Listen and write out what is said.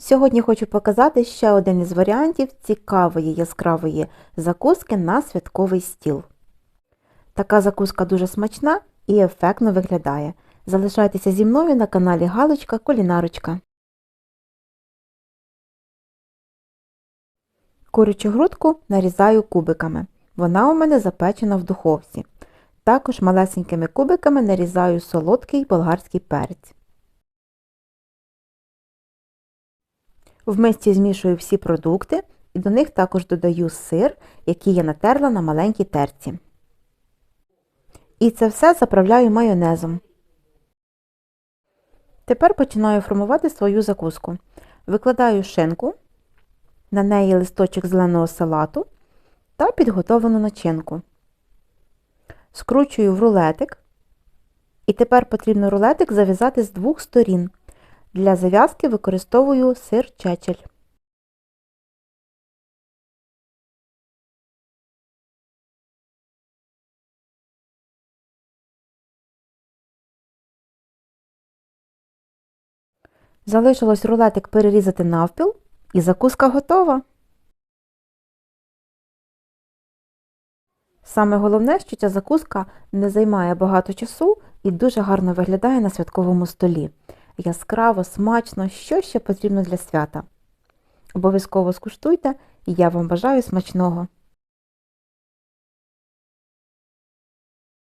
Сьогодні хочу показати ще один із варіантів цікавої яскравої закуски на святковий стіл. Така закуска дуже смачна і ефектно виглядає. Залишайтеся зі мною на каналі Галочка Кулінарочка. Курячу грудку нарізаю кубиками. Вона у мене запечена в духовці. Також малесенькими кубиками нарізаю солодкий болгарський перець. В мисці змішую всі продукти і до них також додаю сир, який я натерла на маленькій терці. І це все заправляю майонезом. Тепер починаю формувати свою закуску. Викладаю шинку, на неї листочок зеленого салату та підготовлену начинку. Скручую в рулетик. І тепер потрібно рулетик зав'язати з двох сторін. Для зав'язки використовую сир чечель. Залишилось рулетик перерізати навпіл і закуска готова. Саме головне, що ця закуска не займає багато часу і дуже гарно виглядає на святковому столі. Яскраво, смачно, що ще потрібно для свята. Обов'язково скуштуйте і я вам бажаю смачного!